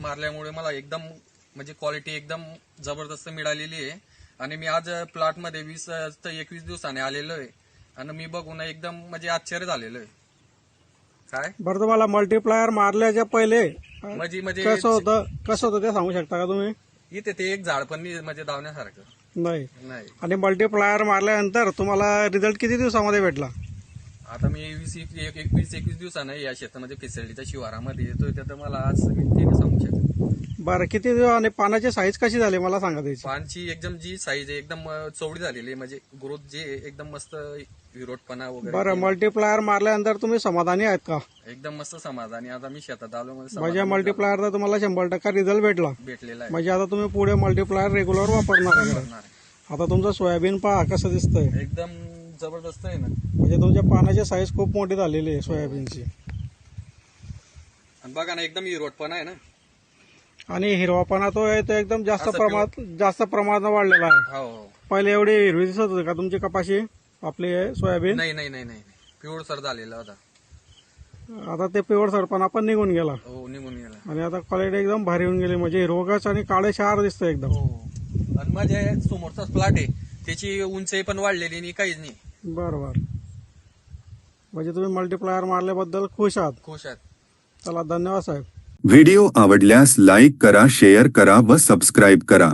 मारल्यामुळे मला एकदम म्हणजे क्वालिटी एकदम जबरदस्त मिळालेली आहे. आणि मी आज प्लॉटमध्ये वीस ते एकवीस दिवसाने आलेलो आहे. आणि मी बघून एकदम म्हणजे आश्चर्य झालेलो आहे. काय? बरं तुम्हाला मल्टीप्लायर मारल्याच्या पहिले म्हणजे म्हणजे कसं होतं? कसं होतं ते सांगू शकता का तुम्ही? इथे ते एक झाड पण नाही म्हणजे धावण्यासारखं. नाही. नाही. आणि मल्टीप्लायर मारल्यानंतर तुम्हाला रिझल्ट किती दिवसामध्ये भेटला? आता मी वीस एक एक- एकवीस एकवीस दिवसानं या शेतामध्ये फिसळलीच्या शिवारामध्ये येतोय तर मला आज मी सांगू शकत. बरं किती आणि पानाची साईज कशी झाली मला सांगा त्याची? पानची एकदम जी साईज आहे एकदम चौडी झालेली आहे. म्हणजे ग्रोथ जे एकदम मस्त विरोटपणा वगैरे बरं मल्टीप्लायर मारल्यानंतर तुम्ही समाधानी आहेत का? एकदम मस्त समाधानी. आता मी शेतात आलो म्हणजे मल्टीप्लायरचा तुम्हाला शंभर टक्का रिझल्ट भेटला. भेटलेला आहे. म्हणजे आता तुम्ही पुढे मल्टीप्लायर रेग्युलर वापरणार. आता तुमचं सोयाबीन पहा कसं दिसतंय. एकदम जबरदस्त आहे ना. म्हणजे तुमच्या पानाची साईज खूप मोठी झालेली आहे सोयाबीनची. आणि बघा ना एकदम विरोटपणा आहे ना. आणि हिरवापणा तो आहे तो एकदम जास्त असं प्रमाणात जास्त प्रमाणात वाढलेला आहे. हो हो. पहिले एवढी हिरवी दिसत होती का तुमची कपाशी? आपली सोयाबीन? नाही नाही नाही नाही पिवळ सर झालेला होता आता ते पिवळ सरपणा पण निघून गेला. हो निघून गेला. आणि आता क्वालिटी एकदम भारी होऊन गेली. म्हणजे हिरवगाच आणि काळे शार दिसतं एकदम. हो. आणि माझ्या समोरचाच प्लॉट आहे. त्याची उंची पण वाढलेली नाही काहीच नाही. बरं बरं म्हणजे तुम्ही मल्टीप्लायर मारल्याबद्दल खुश आहात. खुश आहेत. चला धन्यवाद साहेब. व्हिडिओ आवडल्यास लाईक करा शेअर करा व सबस्क्राईब करा.